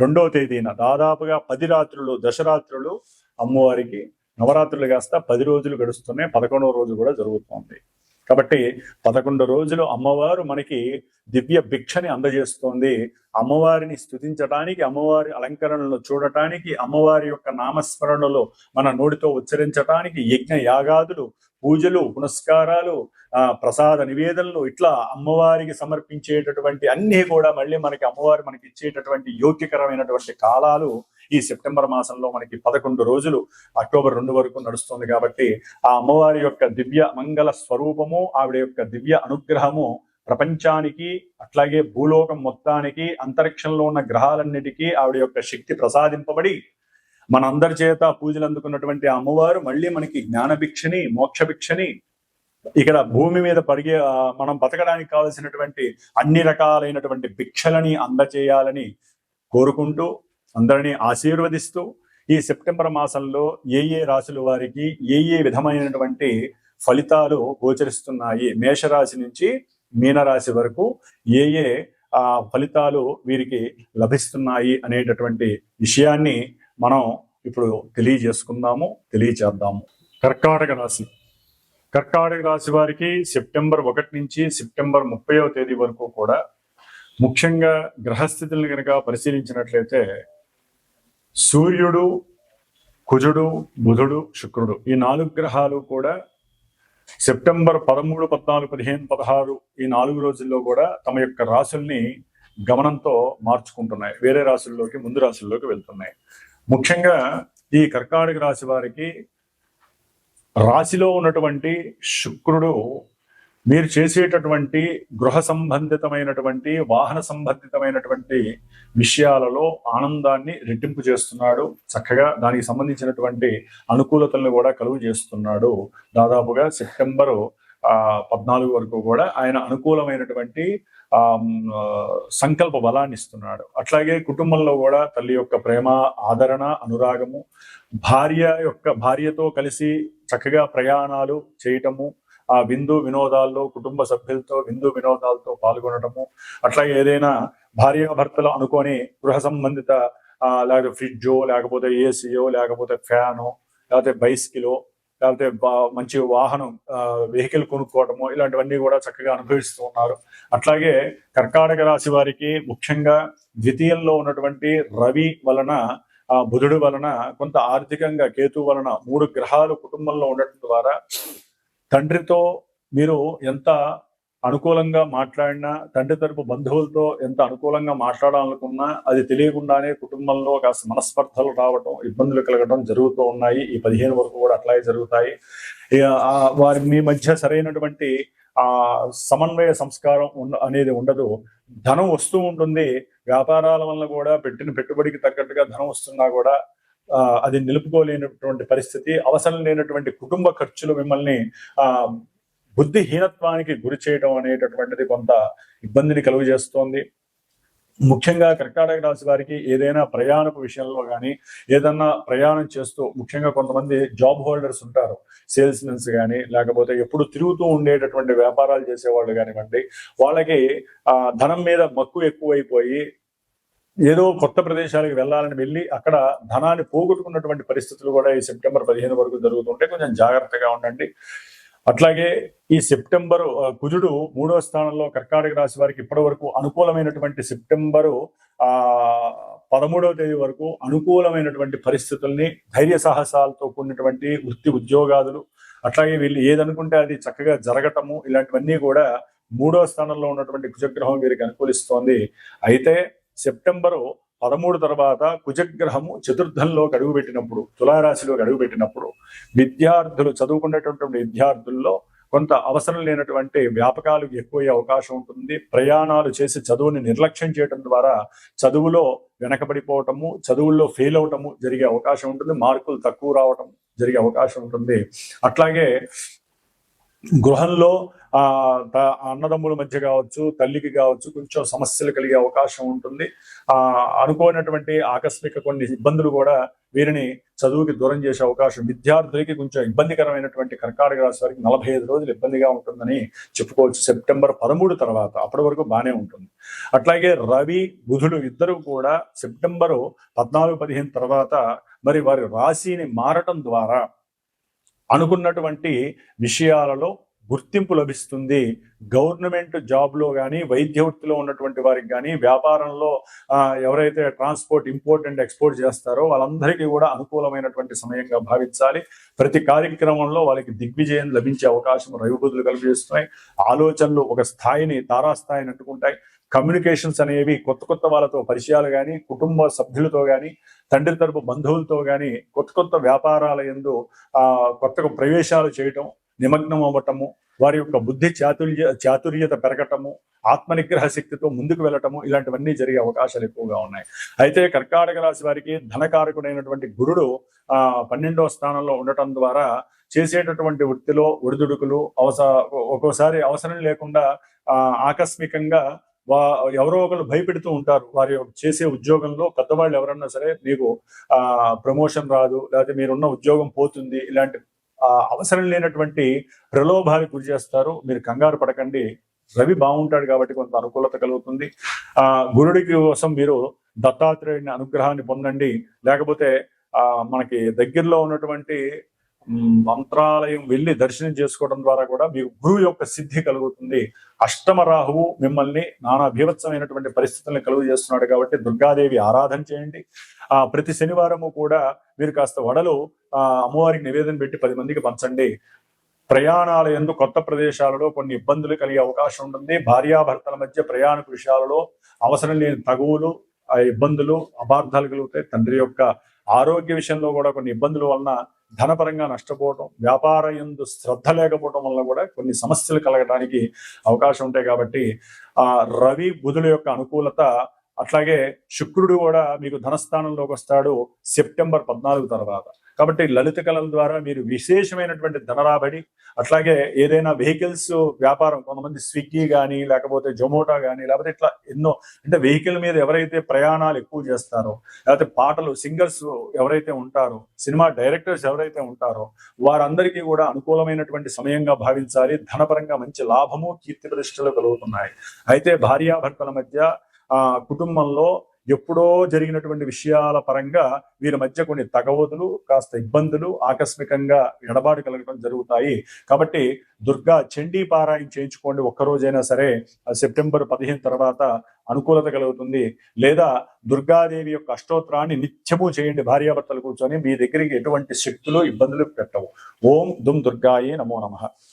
రెండవ తేదీన దాదాపుగా పది రాత్రులు దశరాత్రులు అమ్మవారికి నవరాత్రులు కాస్త పది రోజులు గడుస్తున్నాయి. పదకొండవ రోజు కూడా జరుగుతోంది. కాబట్టి పదకొండు రోజులు అమ్మవారు మనకి దివ్య భిక్షని అందజేస్తోంది. అమ్మవారిని స్తుతించడానికి అమ్మవారి అలంకరణలు చూడటానికి అమ్మవారి యొక్క నామస్మరణలో మన నోటితో ఉచ్చరించటానికి యజ్ఞ యాగాదులు పూజలు పునస్కారాలు ఆ ప్రసాద నివేదనలు ఇట్లా అమ్మవారికి సమర్పించేటటువంటి అన్ని కూడా మళ్ళీ మనకి అమ్మవారు మనకి ఇచ్చేటటువంటి యోగ్యకరమైనటువంటి కాలాలు ఈ సెప్టెంబర్ మాసంలో మనకి పదకొండు రోజులు అక్టోబర్ రెండు వరకు నడుస్తుంది కాబట్టి ఆ అమ్మవారి యొక్క దివ్య మంగళ స్వరూపము ఆవిడ యొక్క దివ్య అనుగ్రహము ప్రపంచానికి అట్లాగే భూలోకం మొత్తానికి అంతరిక్షంలో ఉన్న గ్రహాలన్నిటికీ ఆవిడ యొక్క శక్తి ప్రసాదింపబడి మనందరి చేత పూజలు అందుకున్నటువంటి అమ్మవారు మళ్ళీ మనకి జ్ఞానభిక్షని మోక్షభిక్షని ఇక్కడ భూమి మీద పరిగే మనం బతకడానికి కావలసినటువంటి అన్ని రకాలైనటువంటి భిక్షలని అందచేయాలని కోరుకుంటూ అందరినీ ఆశీర్వదిస్తూ ఈ సెప్టెంబర్ మాసంలో ఏ ఏ రాశుల వారికి ఏ ఏ విధమైనటువంటి ఫలితాలు గోచరిస్తున్నాయి? మేషరాశి నుంచి మీనరాశి వరకు ఏ ఏ ఆ ఫలితాలు వీరికి లభిస్తున్నాయి అనేటటువంటి విషయాన్ని మనం ఇప్పుడు తెలియజేసుకుందాము తెలియచేద్దాము. కర్కాటక రాశి. కర్కాటక రాశి వారికి సెప్టెంబర్ ఒకటి నుంచి సెప్టెంబర్ ముప్పైవ తేదీ వరకు కూడా ముఖ్యంగా గ్రహస్థితులను కనుక పరిశీలించినట్లయితే సూర్యుడు కుజుడు బుధుడు శుక్రుడు ఈ నాలుగు గ్రహాలు కూడా సెప్టెంబర్ పదమూడు పద్నాలుగు పదిహేను పదహారు ఈ నాలుగు రోజుల్లో కూడా తమ యొక్క రాశుల్ని గమనంతో మార్చుకుంటున్నాయి. వేరే రాశుల్లోకి ముందు రాశుల్లోకి వెళ్తున్నాయి. ముఖ్యంగా ఈ కర్కాటక రాశి వారికి రాశిలో ఉన్నటువంటి శుక్రుడు మీరు చేసేటటువంటి గృహ సంబంధితమైనటువంటి వాహన సంబంధితమైనటువంటి విషయాలలో ఆనందాన్ని రెట్టింపు చేస్తున్నాడు. చక్కగా దానికి సంబంధించినటువంటి అనుకూలతలను కూడా కలుగు చేస్తున్నాడు. దాదాపుగా సెప్టెంబరు ఆ పద్నాలుగు వరకు కూడా ఆయన అనుకూలమైనటువంటి ఆ, సంకల్ప బలాన్ని ఇస్తున్నాడు. అట్లాగే కుటుంబంలో కూడా తల్లి యొక్క ప్రేమ ఆదరణ అనురాగము భార్య యొక్క భార్యతో కలిసి చక్కగా ప్రయాణాలు చేయటము ఆ విందు వినోదాల్లో కుటుంబ సభ్యులతో విందు వినోదాలతో పాల్గొనటము అట్లాగే ఏదైనా భార్యాభర్తలు అనుకొని గృహ సంబంధిత లేకపోతే ఫ్రిడ్జో లేకపోతే ఏసీయో లేకపోతే ఫ్యానో లేకపోతే బైసికిలో లేకపోతే బా- మంచి వాహనం వెహికల్ కొనుక్కోవడము ఇలాంటివన్నీ కూడా చక్కగా అనుభవిస్తూ ఉన్నారు. అట్లాగే కర్కాటక రాశి వారికి ముఖ్యంగా ద్వితీయంలో ఉన్నటువంటి రవి వలన ఆ బుధుడు వలన కొంత ఆర్థికంగా కేతు వలన మూడు గ్రహాలు కుటుంబంలో ఉండటం ద్వారా తండ్రితో మీరు ఎంత అనుకూలంగా మాట్లాడినా తండ్రి తరపు బంధువులతో ఎంత అనుకూలంగా మాట్లాడాలనుకున్నా అది తెలియకుండానే కుటుంబంలో కాస్త మనస్పర్ధలు రావటం ఇబ్బందులు కలగడం జరుగుతూ ఉన్నాయి. ఈ పదిహేను వరకు కూడా అట్లాగే జరుగుతాయి. వారి మీ మధ్య సరైనటువంటి ఆ సమన్వయ సంస్కారం అనేది ఉండదు. ధనం వస్తూ ఉంటుంది. వ్యాపారాల వల్ల కూడా పెట్టిన పెట్టుబడికి తగ్గట్టుగా ధనం వస్తున్నా కూడా అది నిలుపుకోలేనటువంటి పరిస్థితి అవసరం లేనటువంటి కుటుంబ ఖర్చులు మిమ్మల్ని ఆ బుద్ధిహీనత్వానికి గురి చేయడం అనేటటువంటిది కొంత ఇబ్బందిని కలుగు చేస్తోంది ముఖ్యంగా కర్కాటక రాశి వారికి ఏదైనా ప్రయాణపు విషయంలో కానీ ఏదన్నా ప్రయాణం చేస్తూ ముఖ్యంగా కొంతమంది జాబ్ హోల్డర్స్ ఉంటారు సేల్స్ మెన్స్ కానీ లేకపోతే ఎప్పుడు తిరుగుతూ ఉండేటటువంటి వ్యాపారాలు చేసేవాళ్ళు కానివ్వండి వాళ్ళకి ఆ ధనం మీద మక్కువ ఎక్కువైపోయి ఏదో కొత్త ప్రదేశాలకు వెళ్ళాలని వెళ్ళి అక్కడ ధనాన్ని పోగొట్టుకున్నటువంటి పరిస్థితులు కూడా ఈ సెప్టెంబర్ పదిహేను వరకు జరుగుతుంటే కొంచెం జాగ్రత్తగా ఉండండి. అట్లాగే ఈ సెప్టెంబర్ కుజుడు మూడో స్థానంలో కర్కాటక రాశి వారికి ఇప్పటి వరకు అనుకూలమైనటువంటి సెప్టెంబరు ఆ పదమూడవ తేదీ వరకు అనుకూలమైనటువంటి పరిస్థితుల్ని ధైర్య సాహసాలతో కూడినటువంటి వృత్తి ఉద్యోగాదులు అట్లాగే వీళ్ళు ఏదనుకుంటే అది చక్కగా జరగటము ఇలాంటివన్నీ కూడా మూడో స్థానంలో ఉన్నటువంటి కుజగ్రహం వీరికి అనుకూలిస్తోంది. అయితే సెప్టెంబరు పదమూడు తర్వాత కుజగ్రహము చతుర్థంలోకి అడుగుపెట్టినప్పుడు తులారాశిలోకి అడుగుపెట్టినప్పుడు విద్యార్థులు చదువుకునేటటువంటి విద్యార్థుల్లో కొంత అవసరం లేనటువంటి వ్యాపకాలు ఎక్కువయ్యే అవకాశం ఉంటుంది. ప్రయాణాలు చేసి చదువుని నిర్లక్ష్యం చేయడం ద్వారా చదువులో వెనకబడిపోవటము చదువుల్లో ఫెయిల్ అవటము జరిగే అవకాశం ఉంటుంది. మార్కులు తక్కువ రావటం జరిగే అవకాశం ఉంటుంది. అట్లాగే గృహంలో ఆ అన్నదమ్ముల మధ్య కావచ్చు తల్లికి కావచ్చు కొంచెం సమస్యలు కలిగే అవకాశం ఉంటుంది. ఆ అనుకోనటువంటి ఆకస్మిక కొన్ని ఇబ్బందులు కూడా వీరిని చదువుకి దూరం చేసే అవకాశం విద్యార్థులకి కొంచెం ఇబ్బందికరమైనటువంటి కర్కాటక రాశి వారికి నలభై ఐదు రోజులు ఇబ్బందిగా ఉంటుందని చెప్పుకోవచ్చు. సెప్టెంబర్ పదమూడు తర్వాత అప్పటి వరకు బాగానే ఉంటుంది. అట్లాగే రవి బుధుడు ఇద్దరు కూడా సెప్టెంబరు పద్నాలుగు పదిహేను తర్వాత మరి వారి రాశిని మారటం ద్వారా అనుకున్నటువంటి విషయాలలో గుర్తింపు లభిస్తుంది. గవర్నమెంట్ జాబ్లో కానీ వైద్య వృత్తిలో ఉన్నటువంటి వారికి కానీ వ్యాపారంలో ఎవరైతే ట్రాన్స్పోర్ట్ ఇంపోర్ట్ అండ్ ఎక్స్పోర్ట్ చేస్తారో వాళ్ళందరికీ కూడా అనుకూలమైనటువంటి సమయంగా భావించాలి. ప్రతి కార్యక్రమంలో వాళ్ళకి దిగ్విజయం లభించే అవకాశం రవిబుద్ధులు కల్పిస్తున్నాయి ఆలోచనలు ఒక స్థాయిని తారాస్థాయిని అంటుకుంటాయి. కమ్యూనికేషన్స్ అనేవి కొత్త కొత్త వాళ్ళతో పరిచయాలు కానీ కుటుంబ సభ్యులతో కానీ తండ్రి తరపు బంధువులతో కానీ కొత్త కొత్త వ్యాపారాల ఎందు కొత్తగా ప్రవేశాలు చేయటం నిమగ్నం అవ్వటము వారి యొక్క బుద్ధి చాతుర్య చాతుర్యత పెరగటము ఆత్మనిగ్రహ శక్తితో ముందుకు వెళ్ళటము ఇలాంటివన్నీ జరిగే అవకాశాలు ఎక్కువగా ఉన్నాయి. అయితే కర్కాటక రాశి వారికి ధనకారకుడైనటువంటి గురుడు ఆ పన్నెండవ స్థానంలో ఉండటం ద్వారా చేసేటటువంటి వృత్తిలో ఒడిదుడుకులు అవస ఒక్కోసారి అవసరం లేకుండా ఆ ఆకస్మికంగా వా ఎవరో ఒకరు భయపెడుతూ ఉంటారు. వారి యొక్క చేసే ఉద్యోగంలో పెద్దవాళ్ళు ఎవరన్నా సరే మీకు ఆ ప్రమోషన్ రాదు లేకపోతే మీరున్న ఉద్యోగం పోతుంది ఇలాంటి అవసరం లేనటువంటి ప్రలోభానికి గురి చేస్తారు. మీరు కంగారు పడకండి. రవి బాగుంటాడు కాబట్టి కొంత అనుకూలత కలుగుతుంది. ఆ గురుడికి కోసం మీరు దత్తాత్రేయుని అనుగ్రహాన్ని పొందండి. లేకపోతే ఆ మనకి దగ్గరలో ఉన్నటువంటి మంత్రాలయం వెళ్ళి దర్శనం చేసుకోవడం ద్వారా కూడా మీకు గురువు యొక్క సిద్ధి కలుగుతుంది. అష్టమ రాహువు మిమ్మల్ని నానా భీభత్సమైనటువంటి పరిస్థితులను కలుగు చేస్తున్నాడు కాబట్టి దుర్గాదేవి ఆరాధన చేయండి. ఆ ప్రతి శనివారము కూడా మీరు కాస్త వడలు ఆ అమ్మవారికి నివేదన పెట్టి పది మందికి పంచండి. ప్రయాణాల ఎందు కొత్త ప్రదేశాలలో కొన్ని ఇబ్బందులు కలిగే అవకాశం ఉంటుంది. భార్యాభర్తల మధ్య ప్రయాణ విషయాలలో అవసరం లేని తగువులు ఆ ఇబ్బందులు అపార్థాలు కలుగుతాయి. తండ్రి యొక్క ఆరోగ్య విషయంలో కూడా కొన్ని ఇబ్బందుల వలన ధనపరంగా నష్టపోవడం వ్యాపార ఎందు శ్రద్ధ లేకపోవడం వల్ల కూడా కొన్ని సమస్యలు కలగడానికి అవకాశం ఉంటాయి కాబట్టి ఆ రవి బుధుల యొక్క అనుకూలత అట్లాగే శుక్రుడు కూడా మీకు ధనస్థానంలోకి వస్తాడు సెప్టెంబర్ పద్నాలుగు తర్వాత. కాబట్టి లలిత కళల ద్వారా మీరు విశేషమైనటువంటి ధనరాబడి అట్లాగే ఏదైనా వెహికల్స్ వ్యాపారం కొంతమంది స్విగ్గీ కానీ లేకపోతే జొమాటో కానీ లేకపోతే ఇట్లా ఎన్నో అంటే వెహికల్ మీద ఎవరైతే ప్రయాణాలు ఎక్కువ చేస్తారో లేకపోతే పాటలు సింగర్స్ ఎవరైతే ఉంటారో సినిమా డైరెక్టర్స్ ఎవరైతే ఉంటారో వారందరికీ కూడా అనుకూలమైనటువంటి సమయంగా భావించాలి. ధనపరంగా మంచి లాభము కీర్తి ప్రతిష్టలు కలుగుతున్నాయి. అయితే భార్యాభర్తల మధ్య ఆ కుటుంబంలో ఎప్పుడో జరిగినటువంటి విషయాల పరంగా వీరి మధ్య కొన్ని తగవదులు కాస్త ఇబ్బందులు ఆకస్మికంగా ఎడబాటు కలగడం జరుగుతాయి. కాబట్టి దుర్గా చండీ పారాయణ చేయించుకోండి ఒక్కరోజైనా సరే. సెప్టెంబర్ పదిహేను తర్వాత అనుకూలత కలుగుతుంది. లేదా దుర్గాదేవి యొక్క అష్టోత్తరాన్ని నిత్యము చేయండి భార్యాభర్తలు కూర్చొని. మీ దగ్గరికి ఎటువంటి శక్తులు ఇబ్బందులు పెట్టవు. ఓం దుమ్ దుర్గాయే నమో నమః.